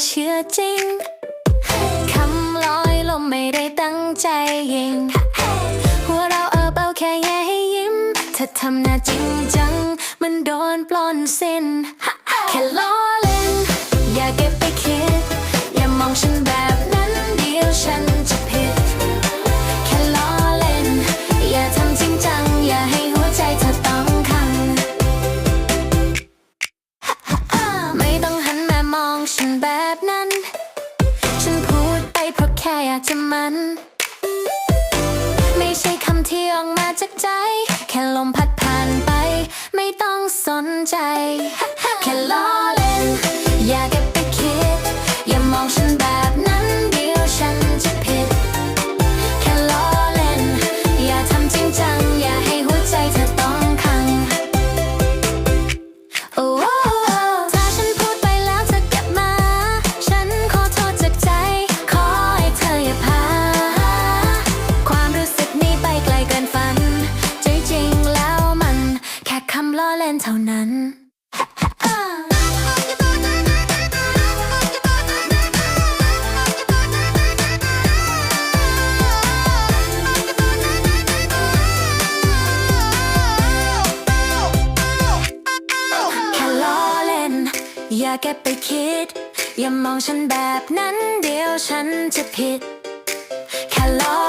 จริง คำลอยลมไม่ได้ตั้งใจยิง หัวเราเออเบาแค่แย่ให้ยิ้ม ถ้าทำหน้าจริงจัง มันโดนปล้นสิ้น แค่ล้อเล่น อย่าเก็บไป องฉันแบบนั้น ฉันพูดไปเพราะแค่อยากจะมัน ไม่ใช่คำที่ออกมาจากใจ แค่ลมพัดผ่านไป ไม่ต้องสนใจ เล่นเท่านั้น แค่ล้อเล่น อย่าเก็บไปคิด อย่ามองฉันแบบนั้นเดี๋ยวฉันจะผิด แค่ล้อ